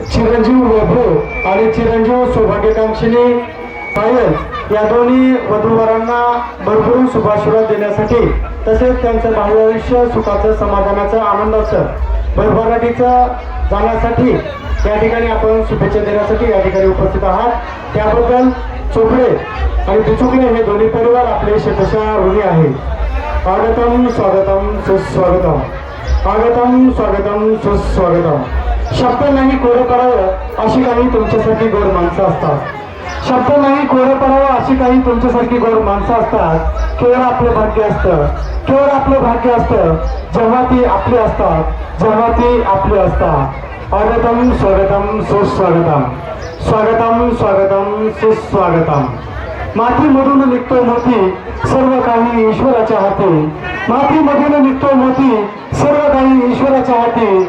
चिरंजीव वैभव आणि चिरंजीव सौभाग्यकांक्षिनी पायल या दोन्ही वधूवरांना भरपूर शुभाशीर्वाद देण्यासाठी तसेच त्यांचं भावी आयुष्य सुखाचं समाधानाचं आनंदाचं भरभराटीचं जाण्यासाठी या ठिकाणी आपण शुभेच्छा देण्यासाठी या ठिकाणी उपस्थित आहात. त्याबद्दल चोपडे आणि बिचुकले हे दोन्ही परिवार आपले शेतशा ऋणी आहे स्वागतम स्वागतम सुस्वागतम. स्वागतम स्वागतम सुस्वागतम. शब्द नाही कोरं करावं अशी काही तुमच्यासाठी गोड माणसं असतात. शब्द नाही कोरं करावं अशी काही तुमच्यासारखी गोड माणसं असतात. केवळ आपलं भाग्य असतं. केवळ आपलं भाग्य असतं. जेव्हा ती आपली असतात जेव्हा ती आपली असतात. स्वागतम स्वागतम सुस्वागतम. स्वागतम स्वागतम सुस्वागतम. मातीमधून निघतो मोती सर्व काही ईश्वराच्या हाती. मातीमधून निघतो मोती सर्व काही ईश्वराच्या हाती.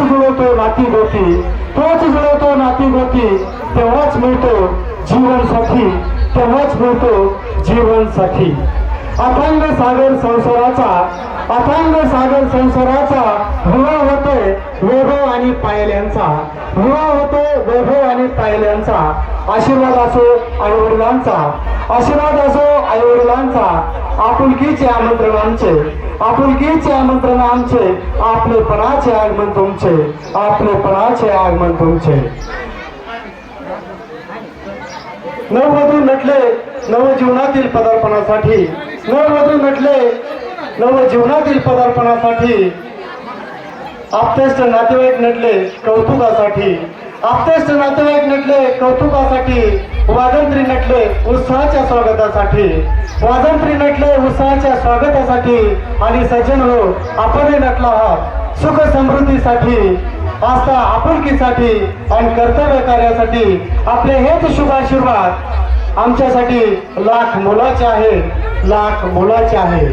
तोच जुळवतो नाती गोती तोच जुळवतो नाती गोती तेव्हाच मिळतो जीवन साथी तेव्हाच मिळतो जीवन साथी अथांग सागर संसाराचा अथांग सागर संसाराचा विवाह होतोय वैभव आणि पायल्यांचा. विवाह होतोय वैभव आणि पायल्यांचा. आशीर्वाद असो आईवडिलांचा. आशीर्वाद असो आईवडिलांचा. आपुलकीचे आमंत्रणांचे. आपुलकीचे आमंत्रण आमचे आपलेपणाचे आगमन तुमचे आपलेपणाचे आगमन तुमचे. नववधू नटले नवजीवनातील पदार्पणासाठी. नववधू नटले नवजीवनातील पदार्पणासाठी. आपतेष्ट नातेवाईक नटले कौतुकासाठी. आपतेष्ट नातेवाईक नटले कौतुकासाठी वाजंत्री नटले उत्साहाच्या स्वागतासाठी. वाजंत्री नटले उत्साहाच्या स्वागतासाठी आणि सज्जन हो आपणही नटला आहात. सुख समृद्धीसाठी आस्था आपुलकीसाठी आणि कर्तव्य कार्यासाठी आपले हेच शुभाशीर्वाद आमच्यासाठी लाख मोलाचे आहेत. लाख मोलाचे आहे